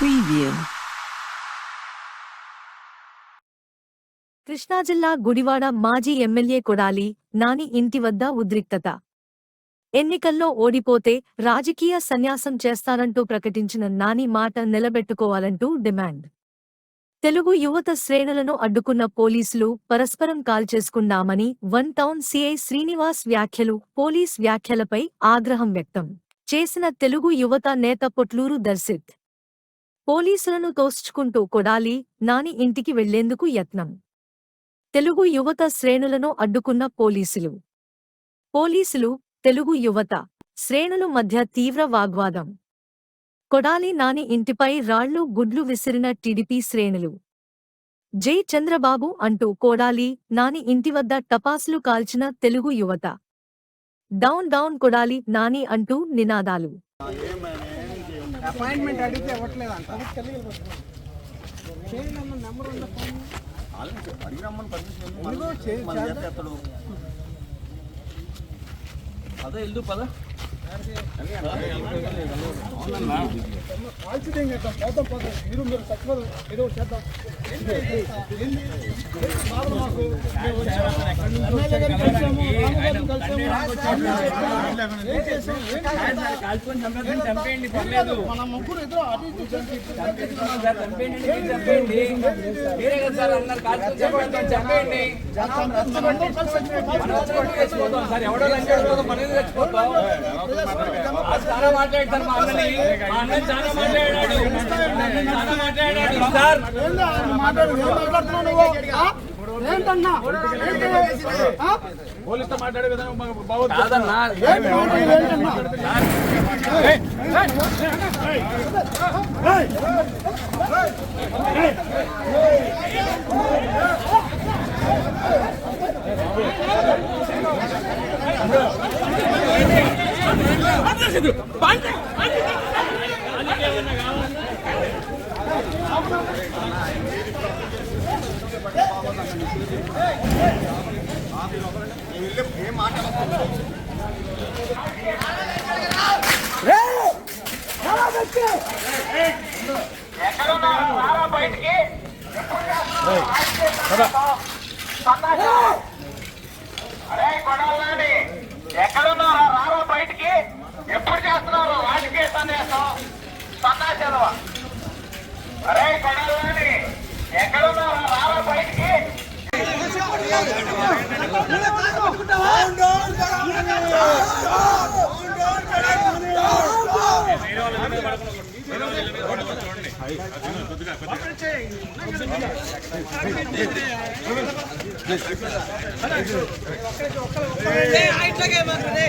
Preview. Krishna జిల్లా గుడివాడ మాజీ MLA Kodali Nani ఇంటి వద్ద ఉద్రిక్తత. ఎన్నికల్లో ఓడిపోతే రాజకీయ సన్యాసం చేస్తానంటూ ప్రకటించిన నాని మాట నిలబెట్టుకోవాలంటూ డిమాండ్. తెలుగు యువత శ్రేణులను అడ్డుకున్న పోలీసులు పరస్పరం కాల్చేసుకున్నామని వన్ టౌన్ సిఐ శ్రీనివాస్ వ్యాఖ్యలు పోలీస్ వ్యాఖ్యలపై ఆగ్రహం వ్యక్తం. చేసిన తెలుగు యువత నేత పొట్లూరు దర్శిత్. పోలీసులను తోసుచుకుంటూ కొడాలి నాని ఇంటికి వెళ్ళేందుకు యత్నం. తెలుగు యువత శ్రేణులను అడ్డుకున్న పోలీసులు. పోలీసులు తెలుగు యువత శ్రేణులు మధ్య తీవ్ర వాగ్వాదం. కొడాలి నాని ఇంటిపై రాళ్ళు గుడ్లు విసిరిన టీడీపీ శ్రేణులు. జై చంద్రబాబు అంటూ కొడాలి నాని ఇంటి వద్ద టపాసులు కాల్చిన తెలుగు యువత. డౌన్ డౌన్ కొడాలి నాని అంటూ నినాదాలు. అపాయింట్మెంట్ అడిగితే ఇవ్వట్లేదంట చేయండి అమ్మ నెంబర్ ఉందా ఫోన్ అడిగిరమ్మని పర్మిషన్ ఎందుకు? ఎందుకో మన- చే- మన చేద్దాం. చేస్తే ఎత్తడు. పద వెళ్దు పద కాల్చిదేం చేద్దాం పోతాం పోతాం మీరు మీరు చచ్చిపోదు ఏదో చేద్దాం మన ముగ్గురు అటు ఇటు చాలా మాట్లాడతారు మా అన్నని మా అన్నని చాలా మాట్లాడాడు పోలీసుతో మాట్లాడే. విధానం బాగుంది బాగోదు ఏంటి మాట్లాడు ఇట్లాగే మాత్రమే